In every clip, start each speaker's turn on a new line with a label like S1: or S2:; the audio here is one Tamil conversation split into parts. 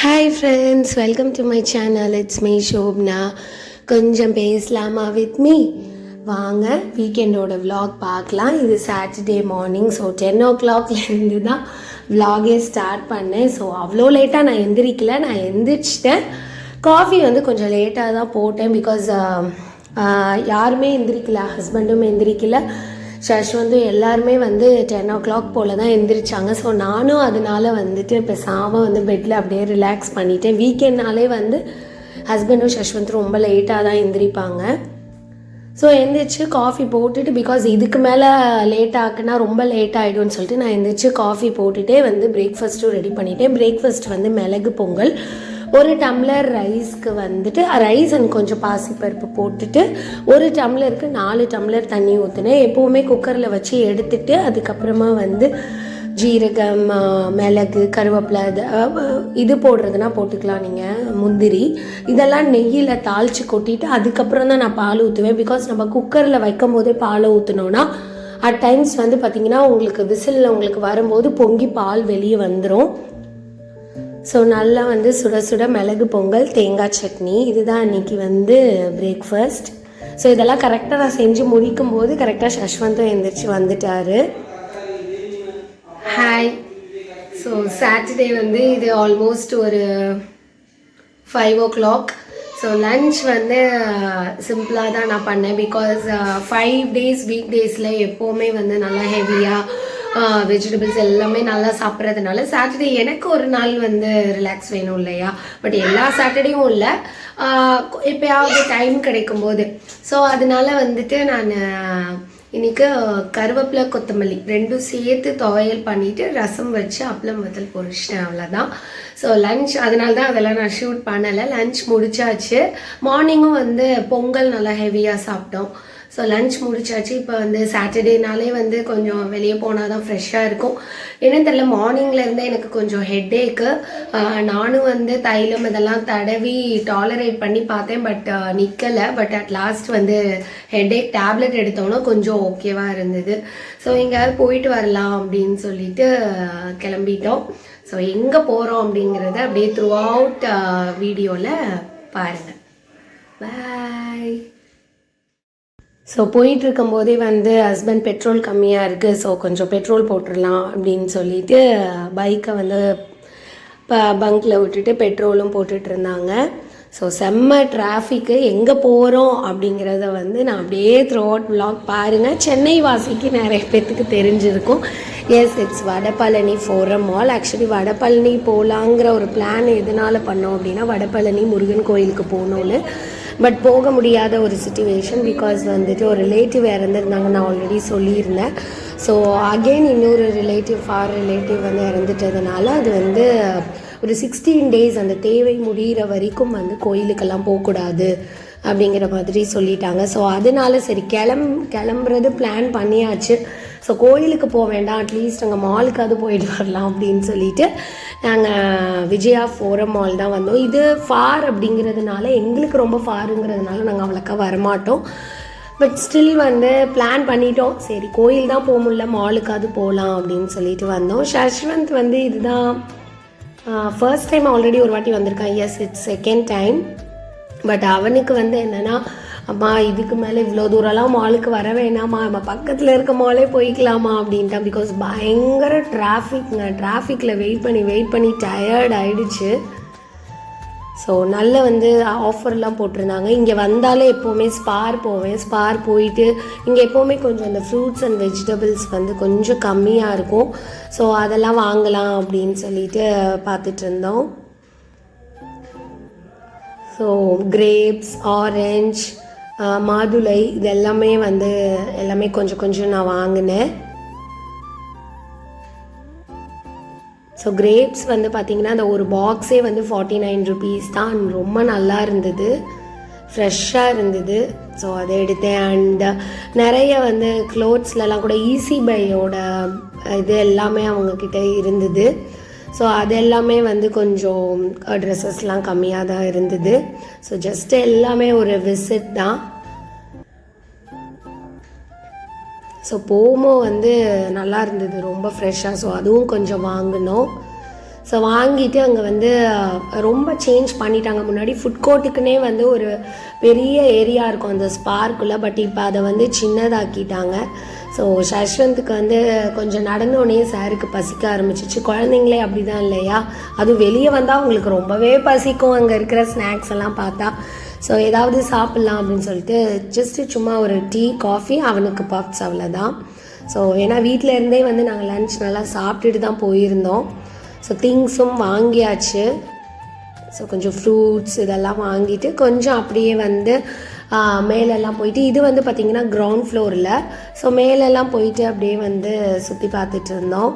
S1: Hi friends welcome to my channel it's me Shobana கொஞ்சம் பேசலாமா வித் மீ வாங்க வீக்கெண்டோட விலாக் பார்க்கலாம். இது சாட்டர்டே மார்னிங் ஸோ டென் ஓ கிளாக்லேருந்து தான் விலாகே ஸ்டார்ட் பண்ணேன். ஸோ அவ்வளோ லேட்டாக நான் எந்திரிக்கல. நான் எந்திரிச்சிட்டேன். காஃபி வந்து கொஞ்சம் லேட்டாக தான் போட்டேன் பிகாஸ் யாருமே எந்திரிக்கல ஹஸ்பண்டும் எந்திரிக்கல. வந்து எல்லாருமே வந்து டென் ஓ கிளாக் போல் தான் எழுந்திரிச்சாங்க ஸோ நானும் அதனால வந்துட்டு பேசாமல் வந்து பெட்டில் அப்படியே ரிலாக்ஸ் பண்ணிட்டேன் வீக்கெண்ட்னாலே வந்து ஹஸ்பண்டும் ஷஷ்வந்த் ரொம்ப லேட்டாக தான் எந்திரிப்பாங்க. ஸோ எந்திரிச்சு காஃபி போட்டுட்டு பிகாஸ் இதுக்கு மேலே லேட் ஆக்குனா ரொம்ப லேட் ஆகிடும்னு சொல்லிட்டு நான் எந்திரிச்சு காஃபி போட்டுகிட்டே வந்து பிரேக்ஃபாஸ்ட்டும் ரெடி பண்ணிட்டேன். பிரேக்ஃபாஸ்ட் வந்து மிளகு பொங்கல். ஒரு டம்ளர் ரைஸ்க்கு வந்துட்டு ரைஸ் அண்ட் கொஞ்சம் பாசிப்பருப்பு போட்டுட்டு ஒரு டம்ளருக்கு நாலு டம்ளர் தண்ணி ஊற்றினேன் எப்போவுமே குக்கரில் வச்சு எடுத்துட்டு அதுக்கப்புறமா வந்து ஜீரகம் மிளகு கருவேப்பிலை இது இது போடுறதுனா போட்டுக்கலாம் நீங்கள் முந்திரி. இதெல்லாம் நெய்யில் தாளித்து கொட்டிட்டு அதுக்கப்புறம் தான் நான் பால் ஊற்றுவேன் பிகாஸ் நம்ம குக்கரில் வைக்கும் போதே பாலை ஊற்றினோன்னா அட் டைம்ஸ் வந்து பார்த்திங்கன்னா உங்களுக்கு விசிலில் உங்களுக்கு வரும்போது பொங்கி பால் வெளியே வந்துடும் ஸோ நல்லா வந்து சுட சுட மிளகு பொங்கல் தேங்காய் சட்னி இதுதான் அன்னைக்கு வந்து பிரேக்ஃபாஸ்ட் ஸோ இதெல்லாம் கரெக்டாக நான் செஞ்சு முடிக்கும் போது கரெக்டாக சஷ்வந்தும் எழுந்திரிச்சு வந்துட்டாரு. ஹாய் ஸோ சாட்டர்டே வந்து இது ஆல்மோஸ்ட் ஒரு five o'clock so lunch வந்து uh, சிம்பிளாக தான் நான் பண்ணேன் பிகாஸ் ஃபைவ் டேஸ் வீக் டேஸில் எப்போவுமே வந்து நல்லா ஹெவியாக வெஜிடபிள்ஸ் எல்லாமே நல்லா சாப்பிட்றதுனால சாட்டர்டே எனக்கு ஒரு நாள் வந்து ரிலாக்ஸ் வேணும் இல்லையா? பட் எல்லா சாட்டர்டேயும் இல்லை. எப்போயாவது டைம் கிடைக்கும் போது ஸோ அதனால வந்துட்டு நான் இன்னைக்கு கருவேப்பிலை கொத்தமல்லி ரெண்டும் சேர்த்து துவையல் பண்ணிட்டு ரசம் வச்சு அப்பளம் வத்தல் பொரிச்சிட்டேன் அவ்வளோதான் ஸோ லஞ்ச் அதனால தான் அதெல்லாம் நான் ஷூட் பண்ணலை. லஞ்ச் முடிச்சாச்சு. மார்னிங்கும் வந்து பொங்கல் நல்லா ஹெவியாக சாப்பிட்டோம். ஸோ லஞ்ச் முடிச்சாச்சு. இப்போ வந்து சாட்டர்டேனாலே வந்து கொஞ்சம் வெளியே போனால் தான் ஃப்ரெஷ்ஷாக இருக்கும். என்னன்னு தெரில மார்னிங்லேருந்தே எனக்கு கொஞ்சம் ஹெட்டேக்கு நானும் வந்து தைலம் இதெல்லாம் தடவி டாலரேட் பண்ணி பார்த்தேன் பட் நிற்கலை பட் அட் லாஸ்ட் வந்து ஹெட்டேக் டேப்லெட் எடுத்தோன்னா கொஞ்சம் ஓகேவாக இருந்தது. ஸோ எங்கேயாவது போயிட்டு வரலாம் அப்படின்னு சொல்லிட்டு கிளம்பிட்டோம். ஸோ எங்கே போகிறோம் அப்படிங்கிறத அப்படியே த்ரூ அவுட் வீடியோவில் பாருங்கள் பாய் ஸோ போயிட்டு இருக்கும்போதே வந்து ஹஸ்பண்ட் பெட்ரோல் கம்மியாக இருக்குது ஸோ கொஞ்சம் பெட்ரோல் போட்டுடலாம் அப்படின்னு சொல்லிட்டு பைக்கை வந்து இப்போ பங்க்கில் விட்டுட்டு பெட்ரோலும் போட்டுட்டு இருந்தாங்க. ஸோ செம்ம டிராஃபிக்கு எங்கே போகிறோம் அப்படிங்கிறத வந்து நான் அப்படியே த்ரூ அவுட் vlog பாருங்கள் சென்னை வாசிக்கு நிறைய பேர்த்துக்கு தெரிஞ்சிருக்கும். Yes it's Vadapalani forum mall actually Vadapalani போகலாங்கிற ஒரு பிளான் எதனால் பண்ணோம் அப்படின்னா வடபழனி முருகன் கோயிலுக்கு போகணுன்னு பட் போக முடியாத ஒரு சுச்சுவேஷன் பிகாஸ் வந்துட்டு ஒரு ரிலேட்டிவ் இறந்துருந்தாங்க நான் ஆல்ரெடி சொல்லியிருந்தேன். ஸோ அகெயின் இன்னொரு ரிலேட்டிவ் ஃபார் ரிலேட்டிவ் வந்து இறந்துட்டதுனால அது வந்து ஒரு சிக்ஸ்டீன் டேஸ் அந்த தேவை முடிகிற வரைக்கும் வந்து கோயிலுக்கெல்லாம் போகக்கூடாது அப்படிங்கிற மாதிரி சொல்லிட்டாங்க. ஸோ அதனால சரி கிளம் கிளம்புறது பிளான் பண்ணியாச்சு. ஸோ கோயிலுக்கு போக வேண்டாம். அட்லீஸ்ட் அங்கே மாலுக்காவது போயிட்டு வரலாம் அப்படின்னு சொல்லிட்டு நாங்கள் விஜயா ஃபோரம் மால் தான் வந்தோம். இது ஃபார் அப்படிங்கிறதுனால எங்களுக்கு ரொம்ப ஃபாருங்கிறதுனால நாங்கள் அவ்வளோக்கா வரமாட்டோம். பட் ஸ்டில் வந்து பிளான் பண்ணிட்டோம். சரி கோயில் தான் போக முடியல மாலுக்காவது போகலாம் அப்படின்னு சொல்லிட்டு வந்தோம். ஷஷ்வந்த் வந்து இதுதான் ஃபர்ஸ்ட் டைம் ஆல்ரெடி ஒரு வாட்டி வந்திருக்கான். Yes it's second time but அவனுக்கு வந்து என்னென்னா அம்மா இதுக்கு மேலே இவ்வளோ தூரம்லாம் மாலுக்கு வர வேணாமா நம்ம பக்கத்தில் இருக்க மாலே போய்க்கலாமா அப்படின்ட்டான். பிகாஸ் பயங்கர டிராஃபிக்ங்க டிராஃபிக்கில் வெயிட் பண்ணி வெயிட் பண்ணி டயர்ட் ஆயிடுச்சு. ஸோ நல்ல வந்து ஆஃபர்லாம் போட்டிருந்தாங்க. இங்கே வந்தாலே எப்போவுமே ஸ்பார் போவேன். ஸ்பார் போயிட்டு இங்கே எப்போவுமே கொஞ்சம் அந்த ஃப்ரூட்ஸ் அண்ட் வெஜிடபிள்ஸ் வந்து கொஞ்சம் கம்மியாக இருக்கும். ஸோ அதெல்லாம் வாங்கலாம் அப்படின்னு சொல்லிட்டு பார்த்துட்டு இருந்தோம். ஸோ கிரேப்ஸ் ஆரஞ்ச் மாதுளை இது எல்லாமே வந்து எல்லாமே கொஞ்சம் கொஞ்சம் நான் வாங்கினேன். ஸோ கிரேப்ஸ் வந்து பார்த்தீங்கன்னா அந்த ஒரு பாக்ஸே வந்து ஃபார்ட்டி நைன் ருபீஸ் தான். ரொம்ப நல்லா இருந்தது. ஃப்ரெஷ்ஷாக இருந்தது. ஸோ அதை எடுத்தேன். அண்ட் நிறைய வந்து க்ளோத்ஸ்லலாம் கூட ஈஸி பையோட இது எல்லாமே அவங்கக்கிட்ட இருந்தது. ஸோ அது எல்லாமே வந்து கொஞ்சம் ட்ரெஸ்ஸஸ்லாம் கம்மியாக தான் இருந்தது. ஸோ ஜஸ்ட் எல்லாமே ஒரு விசிட் தான். ஸோ போமோ வந்து நல்லா இருந்தது ரொம்ப ஃப்ரெஷ்ஷாக ஸோ அதுவும் கொஞ்சம் வாங்கினோம். ஸோ வாங்கிட்டு அங்கே வந்து ரொம்ப சேஞ்ச் பண்ணிட்டாங்க. முன்னாடி ஃபுட் கோர்ட்டுக்குன்னே வந்து ஒரு பெரிய ஏரியா இருக்கும் அந்த ஸ்பார்க்குள்ளே பட் இப்போ அதை வந்து சின்னதாக்கிட்டாங்க. ஸோ சஷ்வந்த்க்கு வந்து கொஞ்சம் நடந்தோடனே சாருக்கு பசிக்க ஆரம்பிச்சிச்சு. குழந்தைங்களே அப்படி தான் இல்லையா? அதுவும் வெளியே வந்தால் அவங்களுக்கு ரொம்பவே பசிக்கும். அங்கே இருக்கிற ஸ்நாக்ஸ் எல்லாம் பார்த்தா. ஸோ ஏதாவது சாப்பிட்லாம் அப்படின்னு சொல்லிட்டு ஜஸ்ட்டு சும்மா ஒரு டீ காஃபி அவனுக்கு பப்ஸ் அவ்வளோதான் ஸோ ஏன்னா வீட்டில் இருந்தே வந்து நாங்கள் லன்ச் நல்லா சாப்பிட்டுட்டு தான் போயிருந்தோம். ஸோ திங்ஸும் வாங்கியாச்சு. ஸோ கொஞ்சம் ஃப்ரூட்ஸ் இதெல்லாம் வாங்கிட்டு கொஞ்சம் அப்படியே வந்து மேலெல்லாம் போயிட்டு இது வந்து பார்த்திங்கன்னா கிரவுண்ட் ஃப்ளோரில் ஸோ மேலெல்லாம் போயிட்டு அப்படியே வந்து சுற்றி பார்த்துட்டு இருந்தோம்.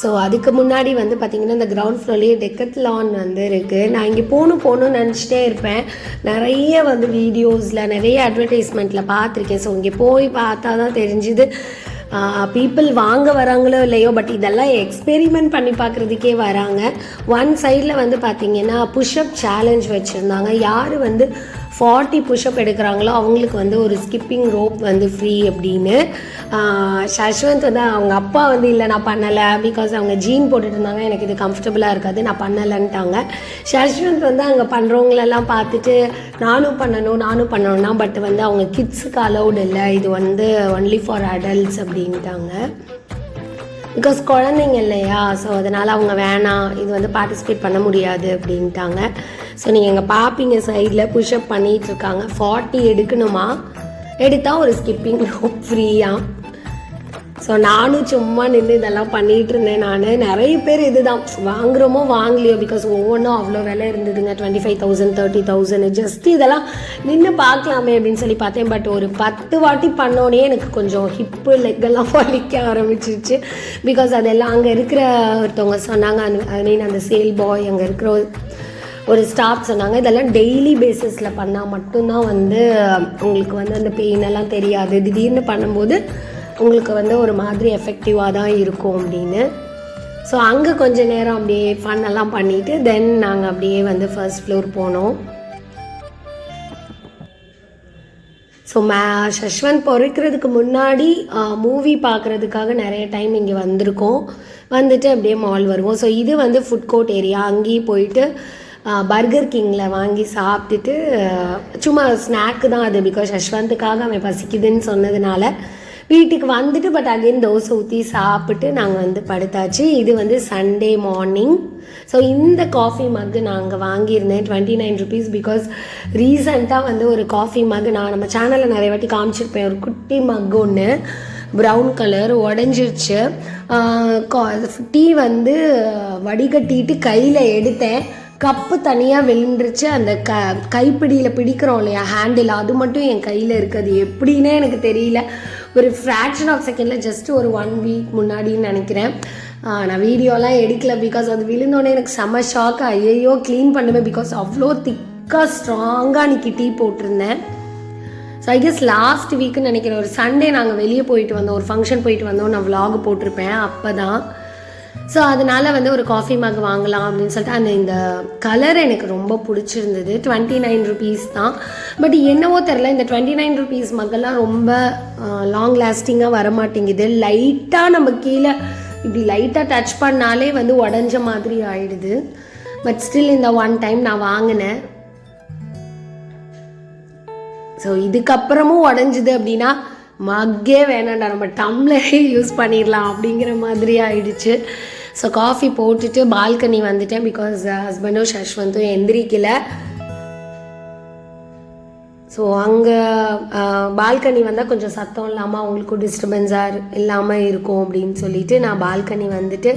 S1: ஸோ அதுக்கு முன்னாடி வந்து பார்த்திங்கன்னா இந்த கிரவுண்ட் ஃப்ளோர்லேயே டெக்கத்லான் வந்து இருக்குது நான் இங்கே போகணும் போகணும்னு நினச்சிட்டே இருப்பேன். நிறைய வந்து வீடியோஸில் நிறைய அட்வர்டைஸ்மெண்ட்டில் பார்த்துருக்கேன். ஸோ இங்கே போய் பார்த்தா தான் தெரிஞ்சுது. பீப்புள் வாங்க வராங்களோ இல்லையோ பட் இதெல்லாம் எக்ஸ்பெரிமெண்ட் பண்ணி பார்க்குறதுக்கே வராங்க. ஒன் சைடில் வந்து பார்த்திங்கன்னா புஷ்அப் சேலஞ்ச் வச்சுருந்தாங்க. யார் வந்து ஃபார்ட்டி புஷ்அப் எடுக்கிறாங்களோ அவங்களுக்கு வந்து ஒரு ஸ்கிப்பிங் ரோப் வந்து ஃப்ரீ அப்படின்னு. சஷ்வந்த் வந்து அவங்க அப்பா வந்து இல்லை நான் பண்ணலை. பிகாஸ் அவங்க ஜீன் போட்டுட்டு இருந்தாங்க எனக்கு இது கம்ஃபர்டபுளாக இருக்காது. நான் பண்ணலைன்ட்டாங்க. சஷ்வந்த் வந்து அங்கே பண்ணுறவங்களெல்லாம் பார்த்துட்டு நானும் பண்ணணும் நானும் பண்ணணும்னா பட் வந்து அவங்க கிட்ஸுக்கு அலௌடு இல்லை. இது வந்து ஒன்லி ஃபார் அடல்ட்ஸ் அப்படின்ட்டாங்க. பிகாஸ் குழந்தைங்க இல்லையா? ஸோ அதனால் அவங்க வேணாம். இது வந்து பார்ட்டிசிபேட் பண்ண முடியாது அப்படின்ட்டாங்க. ஸோ நீங்கள் எங்கள் பாப்பிங்க சைடில் புஷ்அப் பண்ணிகிட்ருக்காங்க ஃபார்ட்டி எடுக்கணுமா? எடுத்தால் ஒரு ஸ்கிப்பிங் ஃப்ரீயாக ஸோ நானும் சும்மா நின்று இதெல்லாம் பண்ணிகிட்டு இருந்தேன் நான். நிறைய பேர் இதுதான். வாங்குறோமோ வாங்கலையோ பிகாஸ் ஒவ்வொன்றும் அவ்வளோ விலை இருந்ததுங்க. Twenty five thousand thirty thousand just இதெல்லாம் நின்று பார்க்கலாமே அப்படின்னு சொல்லி பார்த்தேன். பட் ஒரு பத்து வாட்டி பண்ணோடனே எனக்கு கொஞ்சம் ஹிப்பு லெக்கெல்லாம் வலிக்க ஆரம்பிச்சிருச்சு. பிகாஸ் அதெல்லாம் அங்கே இருக்கிற ஒருத்தவங்க சொன்னாங்க ஐ மீன் அந்த சேல் பாய் அங்கே இருக்கிற ஒரு ஸ்டாஃப் சொன்னாங்க இதெல்லாம் டெய்லி பேசிஸில் பண்ணால் மட்டும்தான் வந்து உங்களுக்கு வந்து அந்த பெயின் எல்லாம் தெரியாது. திடீர்னு பண்ணும்போது உங்களுக்கு வந்து ஒரு மாதிரி எஃபெக்டிவாக தான் இருக்கும் அப்படின்னு. ஸோ அங்கே கொஞ்சம் நேரம் அப்படியே ஃபன் எல்லாம் பண்ணிவிட்டு தென் நாங்கள் அப்படியே வந்து ஃபர்ஸ்ட் ஃப்ளோர் போனோம். ஸோ மே சஷ்வந்த் பிறக்கிறதுக்கு முன்னாடி மூவி பார்க்குறதுக்காக நிறைய டைம் இங்கே வந்திருக்கோம். வந்துட்டு அப்படியே மால் வருவோம். ஸோ இது வந்து ஃபுட் கோர்ட் ஏரியா அங்கேயும் போயிட்டு பர்கர் கிங்கில் வாங்கி சாப்பிட்டுட்டு சும்மா ஸ்நாக்கு தான் அது பிகாஸ் யஷ்வந்துக்காக அவன் பசிக்குதுன்னு சொன்னதுனால. வீட்டுக்கு வந்துட்டு பட் அகைன் தோசை ஊற்றி சாப்பிட்டு நாங்கள் வந்து படுத்தாச்சு. இது வந்து சண்டே மார்னிங் ஸோ இந்த காஃபி மக்கு நாங்கள் வாங்கியிருந்தேன். டுவெண்ட்டி நைன் ருபீஸ் பிகாஸ் ரீசெண்டாக வந்து ஒரு காஃபி மக் நான் நம்ம சேனலில் நிறைய வாட்டி காமிச்சிருப்பேன். ஒரு குட்டி மக் ஒன்று ப்ரௌன் கலர் உடஞ்சிருச்சு. டீ வந்து வடிகட்டிட்டு கையில் எடுத்தேன். கப்பு தனியாக விழுந்துருச்சு. அந்த க கைப்பிடியில் பிடிக்கிறோம் இல்லையா ஹேண்டில் அது மட்டும் என் கையில் இருக்குது. அது எப்படின்னே எனக்கு தெரியல. ஒரு ஃப்ராக்ஷன் ஆஃப் செகண்டில் ஜஸ்ட் ஒரு ஒன் வீக் முன்னாடின்னு நினைக்கிறேன். நான் வீடியோலாம் எடுக்கல பிகாஸ் அது விழுந்தோடனே எனக்கு செம்ம ஷாக் ஐயையோ க்ளீன் பண்ணுவேன் பிகாஸ் அவ்வளோ திக்காக ஸ்ட்ராங்காக அன்றைக்கி டீ போட்டிருந்தேன். ஸோ ஐ கெஸ் லாஸ்ட் வீக்குன்னு நினைக்கிறேன். ஒரு சண்டே நாங்கள் வெளியே போயிட்டு வந்தோம். ஒரு ஃபங்க்ஷன் போயிட்டு வந்தோம் நான் vlog போட்டிருப்பேன். அப்போ தான் ஸோ அதனால் வந்து ஒரு காஃபி மக் வாங்கலாம் அப்படின்னு சொல்லிட்டு அந்த இந்த கலர் எனக்கு ரொம்ப பிடிச்சிருந்தது. டுவெண்ட்டி நைன் ருபீஸ் தான். பட் என்னவோ தெரில இந்த டுவெண்ட்டி நைன் ருபீஸ் மக்கெல்லாம் ரொம்ப லாங் லாஸ்டிங்காக வர மாட்டேங்குது லைட்டாக நம்ம கீழே இப்படி லைட்டாக டச் பண்ணாலே வந்து உடஞ்ச மாதிரி ஆயிடுது. பட் ஸ்டில் இந்த ஒன் டைம் நான் வாங்கினேன். ஸோ இதுக்கப்புறமும் உடஞ்சிது அப்படின்னா மக்கே வேணாண்டா நம்ம டம்ளரே யூஸ் பண்ணிடலாம் அப்படிங்கிற மாதிரி ஆயிடுச்சு. ஸோ காஃபி போட்டுட்டு பால்கனி வந்துட்டேன் பிகாஸ் ஹஸ்பண்டும் சஷ்வந்தும் எந்திரிக்கல. ஸோ அங்கே பால்கனி uh, வந்தால் கொஞ்சம் சத்தம் இல்லாமல் அவங்களுக்கும் டிஸ்டர்பன்ஸாக இல்லாமல் இருக்கும் அப்படின்னு சொல்லிட்டு நான் பால்கனி வந்துட்டு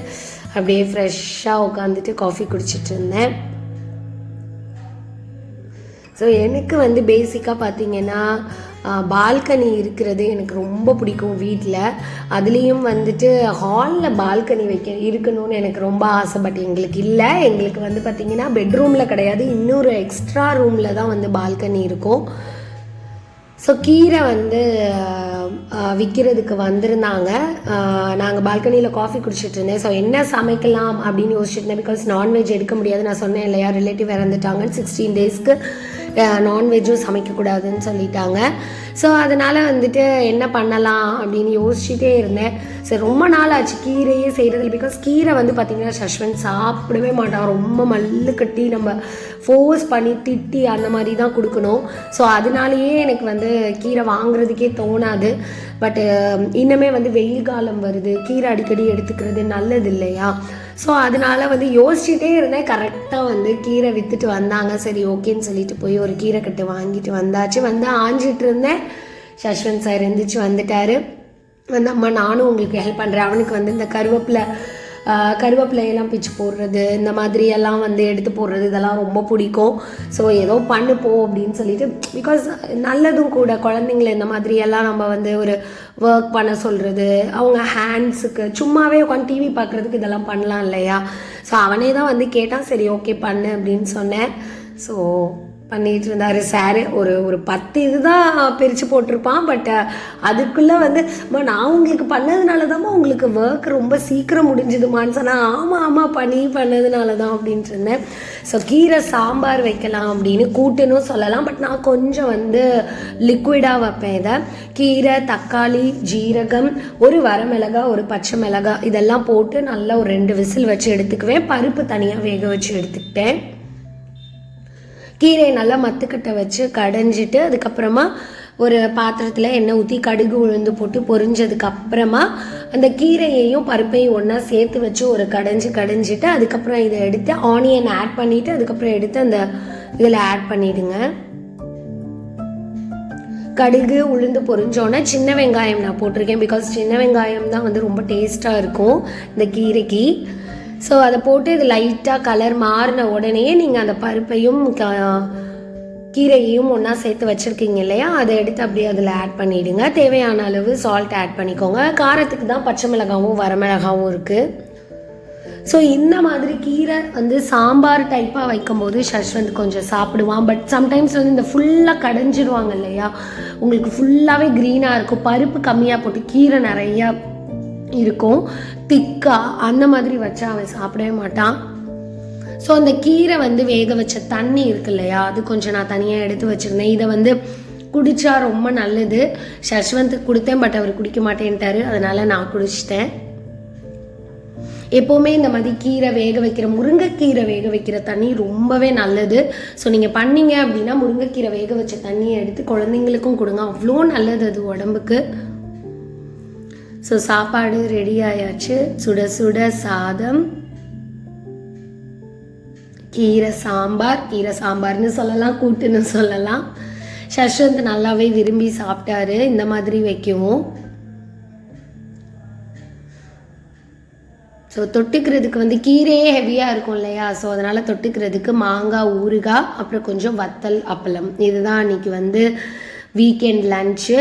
S1: அப்படியே ஃப்ரெஷ்ஷாக உட்காந்துட்டு காஃபி குடிச்சிட்டு இருந்தேன். ஸோ எனக்கு வந்து பேசிக்காக பார்த்தீங்கன்னா பால்கனி இருக்கிறது எனக்கு ரொம்ப பிடிக்கும் வீட்டில் அதுலேயும் வந்துட்டு ஹாலில் பால்கனி வைக்க இருக்கணும்னு எனக்கு ரொம்ப ஆசை பட் எங்களுக்கு இல்லை. எங்களுக்கு வந்து பார்த்திங்கன்னா பெட்ரூமில் கிடையாது. இன்னொரு எக்ஸ்ட்ரா ரூமில் தான் வந்து பால்கனி இருக்கும். ஸோ கீரை வந்து விற்கிறதுக்கு வந்திருந்தாங்க. நாங்கள் பால்கனியில் காஃபி குடிச்சிட்டு இருந்தேன். ஸோ என்ன சமைக்கலாம் அப்படின்னு யோசிச்சுட்டு இருந்தேன். பிகாஸ் நான்வெஜ் எடுக்க முடியாது நான் சொன்னேன் இல்லையா? ரிலேட்டிவ் இறந்துட்டாங்கன்னு சிக்ஸ்டீன் டேஸ்க்கு நான்வெஜ்ஜும் சமைக்கக்கூடாதுன்னு சொல்லிட்டாங்க. ஸோ அதனால் வந்துட்டு என்ன பண்ணலாம் அப்படின்னு யோசிச்சுட்டே இருந்தேன். சரி ரொம்ப நாள் ஆச்சு கீரையே செய்கிறது பிகாஸ் கீரை வந்து பார்த்திங்கன்னா சஷ்வன் சாப்பிடவே மாட்டான். ரொம்ப மல்லு கட்டி நம்ம ஃபோர்ஸ் பண்ணி திட்டி அந்த மாதிரி தான் கொடுக்கணும். ஸோ அதனாலேயே எனக்கு வந்து கீரை வாங்குறதுக்கே தோணாது. பட்டு இன்னுமே வந்து வெயில் காலம் வருது. கீரை அடிக்கடி எடுத்துக்கிறது நல்லது இல்லையா? ஸோ அதனால வந்து யோசிச்சுட்டே இருந்தேன். கரெக்டாக வந்து கீரை விற்றுட்டு வந்தாங்க. சரி ஓகேன்னு சொல்லிட்டு போய் ஒரு கீரை கட்டு வாங்கிட்டு வந்தாச்சு. வந்து ஆஞ்சிட்டு இருந்தேன். சஷ்வந்த் சார் எந்திரிச்சு வந்துட்டாரு. வந்து அம்மா நானும் உங்களுக்கு ஹெல்ப் பண்ணுறேன் அவனுக்கு வந்து இந்த கருவேப்பிலை கருவேப்பிலையெல்லாம் பிச்சு போடுறது இந்த மாதிரி எல்லாம் வந்து எடுத்து போடுறது இதெல்லாம் ரொம்ப பிடிக்கும். ஸோ ஏதோ பண்ணு போ அப்படின்னு சொல்லிட்டு பிகாஸ் நல்லதும் கூட குழந்தைங்கள இந்த மாதிரி எல்லாம் நம்ம வந்து ஒரு ஒர்க் பண்ண சொல்கிறது அவங்க ஹேண்ட்ஸுக்கு சும்மாவே உட்காந்து டிவி பார்க்குறதுக்கு இதெல்லாம் பண்ணலாம் இல்லையா? ஸோ அவனே தான் வந்து கேட்டான் சரி ஓகே பண்ணு அப்படின்னு சொன்னேன். ஸோ பண்ணிகிட்டு இருந்தார் சார் ஒரு ஒரு பத்து இது தான் பிரித்து போட்டிருப்பான் பட் அதுக்குள்ளே வந்து நான் உங்களுக்கு பண்ணதுனால தான்மா உங்களுக்கு ஒர்க் ரொம்ப சீக்கிரம் முடிஞ்சுதுமான்னு சொன்னால் ஆமாம் ஆமாம் பண்ணி பண்ணதுனால தான் அப்படின்ட்டு இருந்தேன். ஸோ கீரை சாம்பார் வைக்கலாம் அப்படின்னு கூட்டுன்னு சொல்லலாம். பட் நான் கொஞ்சம் வந்து லிக்விடாக வைப்பேன் இதை. கீரை தக்காளி ஜீரகம் ஒரு வரமிளகா ஒரு பச்சை மிளகா இதெல்லாம் போட்டு நல்லா ஒரு ரெண்டு விசில் வச்சு எடுத்துக்குவேன். பருப்பு தனியாக வேக வச்சு எடுத்துக்கிட்டேன். கீரையை நல்லா மத்துக்கட்டை வச்சு கடைஞ்சிட்டு அதுக்கப்புறமா ஒரு பாத்திரத்தில் எண்ணெய் ஊற்றி கடுகு உளுந்து போட்டு பொரிஞ்சதுக்கு அப்புறமா அந்த கீரையையும் பருப்பையும் ஒன்றா சேர்த்து வச்சு ஒரு கடைஞ்சி கடைஞ்சிட்டு அதுக்கப்புறம் இதை எடுத்து ஆனியன் ஆட் பண்ணிவிட்டு அதுக்கப்புறம் எடுத்து அந்த இதில் ஆட் பண்ணிவிடுங்க கடுகு உளுந்து பொரிஞ்சோன்னே சின்ன வெங்காயம் நான் போட்டிருக்கேன் பிகாஸ் சின்ன வெங்காயம் தான் வந்து ரொம்ப டேஸ்ட்டாக இருக்கும் இந்த கீரைக்கு. ஸோ அதை போட்டு இது லைட்டாக கலர் மாறின உடனே நீங்கள் அந்த பருப்பையும் க- கீரையையும் ஒன்றா சேர்த்து வச்சுருக்கீங்க இல்லையா? அதை எடுத்து அப்படியே அதில் ஆட் பண்ணிவிடுங்க தேவையான அளவு சால்ட் ஆட் பண்ணிக்கோங்க. காரத்துக்கு தான் பச்சை மிளகாவும் வரமிளகாவும் இருக்குது ஸோ இந்த மாதிரி கீரை வந்து சாம்பார் டைப்பாக வைக்கும்போது ஷஷ்வந்த் கொஞ்சம் சாப்பிடுவான். பட் சம்டைம்ஸ் வந்து இந்த ஃபுல்லாக கடைஞ்சிடுவாங்க இல்லையா? உங்களுக்கு ஃபுல்லாகவே க்ரீனாக இருக்கும். பருப்பு கம்மியாக போட்டு கீரை நிறையா இருக்கும். திக்காக அந்த மாதிரி வச்சா அவன் சாப்பிடவே மாட்டான். ஸோ அந்த கீரை வந்து வேக வச்ச தண்ணி இருக்கு இல்லையா? அது கொஞ்சம் நான் தனியாக எடுத்து வச்சுருந்தேன். இதை வந்து குடிச்சா ரொம்ப நல்லது. ஷஷ்வந்த்துக்கு கொடுத்தேன் பட் அவர் குடிக்க மாட்டேன்ட்டாரு. அதனால நான் குடிச்சிட்டேன். எப்போவுமே இந்த மாதிரி கீரை வேக வைக்கிற முருங்கைக்கீரை வேக வைக்கிற தண்ணி ரொம்பவே நல்லது. ஸோ நீங்கள் பண்ணீங்க அப்படின்னா முருங்கைக்கீரை வேக வச்ச தண்ணியை எடுத்து குழந்தைங்களுக்கும் கொடுங்க. அவ்வளோ நல்லது அது உடம்புக்கு. ஸோ சாப்பாடு ரெடி ஆயாச்சு. சுட சுட சாதம் கீரை சாம்பார். கீரை சாம்பார்னு சொல்லலாம் கூட்டுன்னு சொல்லலாம். சஷ்வந்த் நல்லாவே விரும்பி சாப்பிட்டாரு. இந்த மாதிரி வைக்கவும். ஸோ தொட்டுக்கிறதுக்கு வந்து கீரையே ஹெவியாக இருக்கும் இல்லையா? ஸோ அதனால் தொட்டுக்கிறதுக்கு மாங்காய் ஊறுகாய் அப்புறம் கொஞ்சம் வத்தல் அப்பளம். இதுதான் அன்றைக்கி வந்து வீக்கெண்ட் லன்ச்சு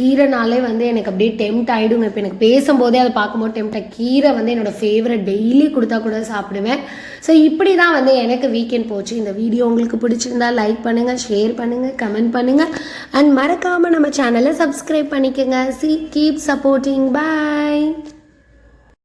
S1: கீரைனாலே வந்து எனக்கு அப்படியே டெம்ட் ஆகிடுங்க இப்போ எனக்கு பேசும்போதே அதை பார்க்கும்போது டெம்ட்டாக கீரை வந்து என்னோடய ஃபேவரட் டெய்லி கொடுத்தா கூட சாப்பிடுவேன். ஸோ இப்படி தான் வந்து எனக்கு வீக்கெண்ட் போச்சு. இந்த வீடியோ உங்களுக்கு பிடிச்சிருந்தா லைக் பண்ணுங்கள் ஷேர் பண்ணுங்கள் கமெண்ட் பண்ணுங்கள் அண்ட் மறக்காமல் நம்ம சேனலை சப்ஸ்கிரைப் பண்ணிக்கோங்க. சி கீப் சப்போர்ட்டிங் பாய்